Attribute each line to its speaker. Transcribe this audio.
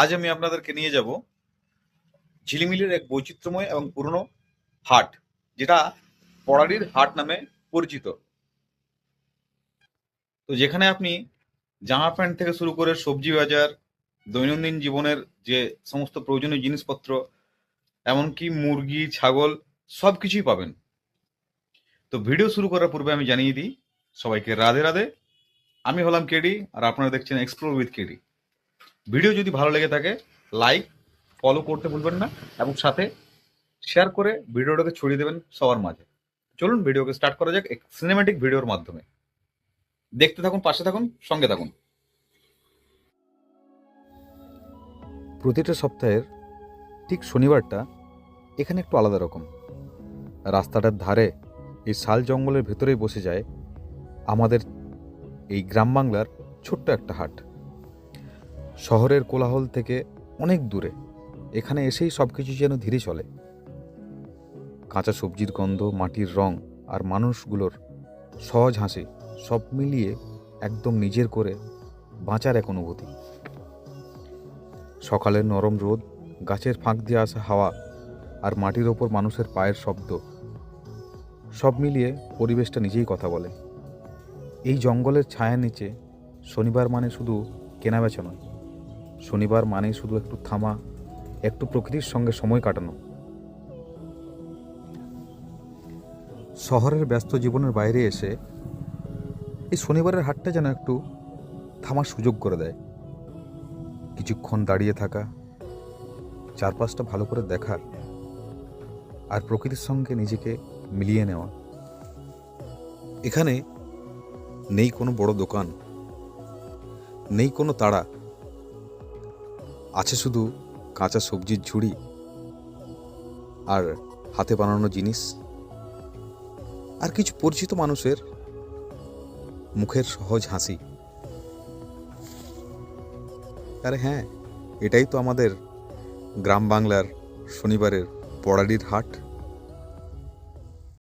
Speaker 1: আজ আমি আপনাদেরকে নিয়ে যাব ঝিলিমিলির এক বৈচিত্র্যময় এবং পুরনো হাট, যেটা পড়ারির হাট নামে পরিচিত। তো যেখানে আপনি জামা প্যান্ট থেকে শুরু করে সবজি বাজার, দৈনন্দিন জীবনের যে সমস্ত প্রয়োজনীয় জিনিসপত্র, এমনকি মুরগি, ছাগল সব কিছুই পাবেন। তো ভিডিও শুরু করার পূর্বে আমি জানিয়ে দিই, সবাইকে রাধে রাধে। আমি হলাম কেডি, আর আপনারা দেখছেন এক্সপ্লোর উইথ কেডি। ভিডিও যদি ভালো লেগে থাকে লাইক ফলো করতে ভুলবেন না এবং সাথে শেয়ার করে ভিডিওটাকে ছড়িয়ে দেবেন সবার মাঝে। চলুন ভিডিওকে স্টার্ট করা যাক সিনেম্যাটিক ভিডিওর মাধ্যমে। দেখতে থাকুন, পাশে থাকুন, সঙ্গে থাকুন।
Speaker 2: প্রতিটা সপ্তাহের ঠিক শনিবারটা এখানে একটু আলাদা রকম। রাস্তাটার ধারে এই শাল জঙ্গলের ভেতরেই বসে যায় আমাদের এই গ্রাম বাংলার ছোট্ট একটা হাট। শহরের কোলাহল থেকে অনেক দূরে। এখানে এসেই সব কিছু যেন ধীরে চলে। কাঁচা সবজির গন্ধ, মাটির রং আর মানুষগুলোর সহজ হাসি সব মিলিয়ে একদম নিজের করে বাঁচার এক অনুভূতি। সকালের নরম রোদ, গাছের ফাঁক দিয়ে আসা হাওয়া আর মাটির ওপর মানুষের পায়ের শব্দ সব মিলিয়ে পরিবেশটা নিজেই কথা বলে। এই জঙ্গলের ছায়া নিচে শনিবার মানে শুধু কেনাবেচা নয় শনিবার মানে শুধু একটু থামা, একটু প্রকৃতির সঙ্গে সময় কাটানো। শহরের ব্যস্ত জীবনের বাইরে এসে এই শনিবারের হাটটা যেন একটু থামার সুযোগ করে দেয়। কিছুক্ষণ দাঁড়িয়ে থাকা, চারপাশটা ভালো করে দেখার, আর প্রকৃতির সঙ্গে নিজেকে মিলিয়ে নেওয়া। এখানে নেই কোনো বড় দোকান, নেই কোনো তাড়া আছে শুধু কাঁচা সবজির ঝুড়ি আর হাতে বানানো জিনিস। আর কিছু পরিচিত মানুষের মুখের সহজ হাসি। আরে হ্যাঁ এটাই তো আমাদের গ্রাম বাংলার শনিবারের পড়ালির হাট।